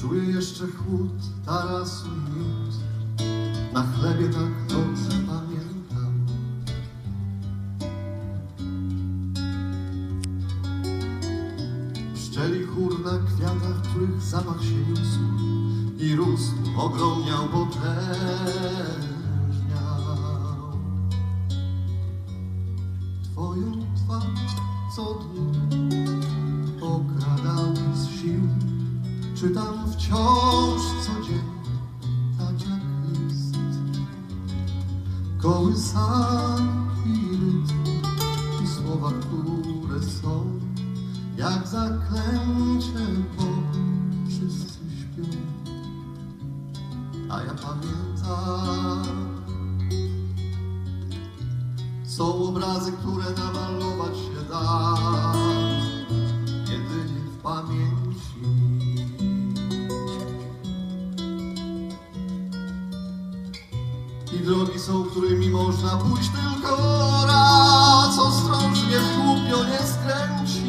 Czuję jeszcze chłód tarasu miód. Na chlebie tak dobrze pamiętam. Pszczeli chór na kwiatach, których zapach się niósł i rósł, ogromniał, potężniał. Twoją twarz co dni okradał z sił. Czytam wciąż codziennie, tak jak list. Kołysanki rytm i słowa, które są jak zaklęcie, bo wszyscy śpią. A ja pamiętam, są obrazy, które namalować się da jedynie w pamięci. I drogi są, którymi można pójść tylko raz, ostrożnie w głupio nie skręcić.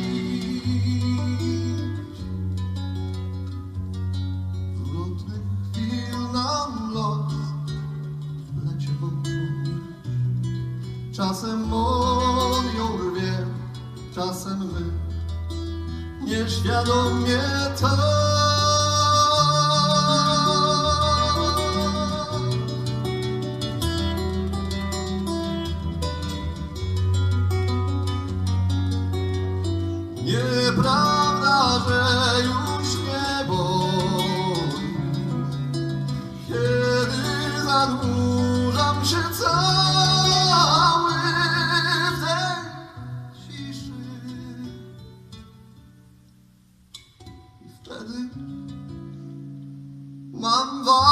Zwrotnych chwil nam los lecie wątplić. Czasem on ją rwie, czasem my nieświadomie to. Nieprawda, że już nie boli, kiedy zanurzam się cały w tej ciszy. I wtedy mam was.